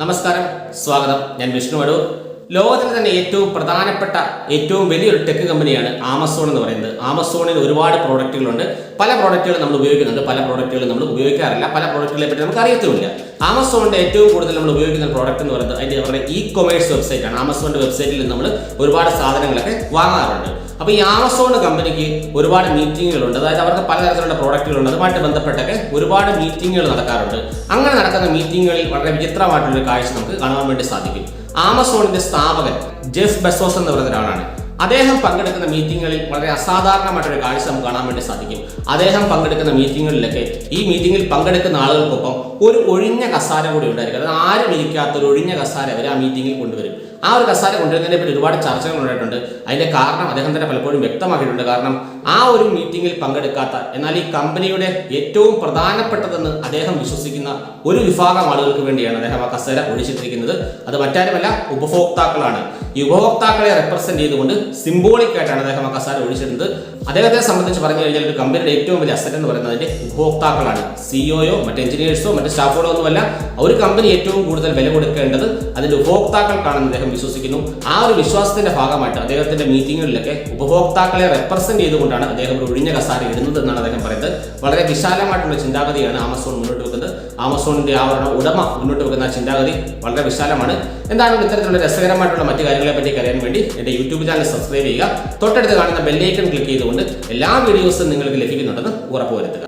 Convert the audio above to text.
നമസ്കാരം സ്വാഗതം. ഞാൻ വിഷ്ണു അടൂർ ലോകത്തിലെ തന്നെ ഏറ്റവും പ്രധാനപ്പെട്ട ഏറ്റവും വലിയൊരു ടെക് കമ്പനിയാണ് ആമസോൺ എന്ന് പറയുന്നത്. ആമസോണിൽ ഒരുപാട് പ്രോഡക്റ്റുകളുണ്ട് പല പ്രോഡക്റ്റുകൾ നമ്മൾ ഉപയോഗിക്കുന്നുണ്ട്. പല പ്രോഡക്റ്റുകൾ നമ്മൾ ഉപയോഗിക്കാറില്ല. പല പ്രോഡക്റ്റുകളെ പറ്റി നമുക്ക് അറിയത്തുമില്ല. ആമസോണിന്റെ ഏറ്റവും കൂടുതൽ നമ്മൾ ഉപയോഗിക്കുന്ന പ്രോഡക്റ്റ് എന്ന് പറയുന്നത് അതിന്റെ അവരുടെ ഇ കൊമേഴ്സ് വെബ്സൈറ്റാണ് ആമസോണിന്റെ വെബ്സൈറ്റിൽ നമ്മൾ ഒരുപാട് സാധനങ്ങളൊക്കെ വാങ്ങാറുണ്ട്. അപ്പോൾ ഈ ആമസോൺ കമ്പനിക്ക് ഒരുപാട് മീറ്റിങ്ങുകളുണ്ട് അതായത് അവർക്ക് പലതരത്തിലുള്ള പ്രോഡക്റ്റുകളുണ്ട് അതുമായിട്ട് ബന്ധപ്പെട്ടൊക്കെ ഒരുപാട് മീറ്റിങ്ങുകൾ നടക്കാറുണ്ട്. അങ്ങനെ നടക്കുന്ന മീറ്റിങ്ങുകളിൽ വളരെ വിചിത്രമായിട്ടുള്ള ഒരു കാഴ്ച നമുക്ക് കാണാൻ വേണ്ടി സാധിക്കും. ആമസോണിന്റെ സ്ഥാപകൻ ജെഫ് ബെസോസ് എന്ന് പറയുന്ന ഒരാളാണ്. അദ്ദേഹം പങ്കെടുക്കുന്ന മീറ്റിങ്ങുകളിൽ വളരെ അസാധാരണമായിട്ടൊരു കാഴ്ച നമുക്ക് കാണാൻ വേണ്ടി സാധിക്കും. അദ്ദേഹം പങ്കെടുക്കുന്ന മീറ്റിങ്ങുകളിലൊക്കെ ഈ മീറ്റിങ്ങിൽ പങ്കെടുക്കുന്ന ആളുകൾക്കൊപ്പം ഒരു ഒഴിഞ്ഞ കസാര കൂടി ഉണ്ടായിരിക്കും. അതായത് ആരും ഇരിക്കാത്ത ഒരു ഒഴിഞ്ഞ കസാര അവർ ആ മീറ്റിങ്ങിൽ കൊണ്ടുവരും. ആ ഒരു കസാര കൊണ്ടുവരുന്നതിനെ പറ്റി ഒരുപാട് ചർച്ചകൾ ഉണ്ടായിട്ടുണ്ട്. അതിന്റെ കാരണം അദ്ദേഹം തന്നെ പലപ്പോഴും വ്യക്തമാക്കിയിട്ടുണ്ട്. കാരണം ആ ഒരു മീറ്റിങ്ങിൽ പങ്കെടുക്കാത്ത എന്നാൽ ഈ കമ്പനിയുടെ ഏറ്റവും പ്രധാനപ്പെട്ടതെന്ന് അദ്ദേഹം വിശ്വസിക്കുന്ന ഒരു വിഭാഗം ആളുകൾക്ക് വേണ്ടിയാണ് അദ്ദേഹം ആ കസേര ഒഴിച്ചിട്ടിരിക്കുന്നത്. അത് മറ്റാരുമല്ല ഉപഭോക്താക്കളാണ്. ഈ ഉപഭോക്താക്കളെ റെപ്രസെന്റ് ചെയ്തുകൊണ്ട് സിംബോളിക് ആയിട്ടാണ് അദ്ദേഹം ആ കസാര ഒഴിച്ചിരുന്നത്. അദ്ദേഹത്തെ സംബന്ധിച്ച് പറഞ്ഞു കഴിഞ്ഞാൽ ഒരു കമ്പനിയുടെ ഏറ്റവും വലിയ അസറ്റ് എന്ന് പറയുന്നത് അതിന്റെ ഉപഭോക്താക്കളാണ്. സിഇഒയോ മറ്റ് എഞ്ചിനീയേഴ്സോ മറ്റ് സ്റ്റാഫുകളോ ഒന്നുമല്ല ഒരു കമ്പനി ഏറ്റവും കൂടുതൽ വില കൊടുക്കേണ്ടത് അതിന്റെ ഉപഭോക്താക്കൾക്കാണെന്ന് അദ്ദേഹം വിശ്വസിക്കുന്നു. ആ ഒരു വിശ്വാസത്തിന്റെ ഭാഗമായിട്ട് അദ്ദേഹത്തിന്റെ മീറ്റിങ്ങുകളിലൊക്കെ ഉപഭോക്താക്കളെ റെപ്രസെന്റ് ചെയ്തുകൊണ്ടാണ് അദ്ദേഹം ഒരു ഒഴിഞ്ഞ കസാര ഇടുന്നത് എന്നാണ് അദ്ദേഹം പറയുന്നത്. വളരെ വിശാലമായിട്ടുള്ള ചിന്താഗതിയാണ് ആമസോൺ മുന്നോട്ട് വെക്കുന്നത്. ആമസോണിന്റെ ആ ഒരു ഉടമ മുന്നോട്ട് വെക്കുന്ന ചിന്താഗതി വളരെ വിശാലമാണ്. എന്താണ് ഇത്തരത്തിലുള്ള രസകരമായിട്ടുള്ള മറ്റു കാര്യങ്ങളെ പറ്റി അറിയാൻ വേണ്ടി എന്റെ യൂട്യൂബ് ചാനൽ സബ്സ്ക്രൈബ് ചെയ്യുക. തൊട്ടടുത്ത് കാണുന്ന ബെല്ലൈക്കൺ ക്ലിക്ക് ചെയ്തുകൊണ്ട് എല്ലാ വീഡിയോസും നിങ്ങൾക്ക് ലഭിക്കുന്നുണ്ടെന്ന് ഉറപ്പുവരുത്തുക.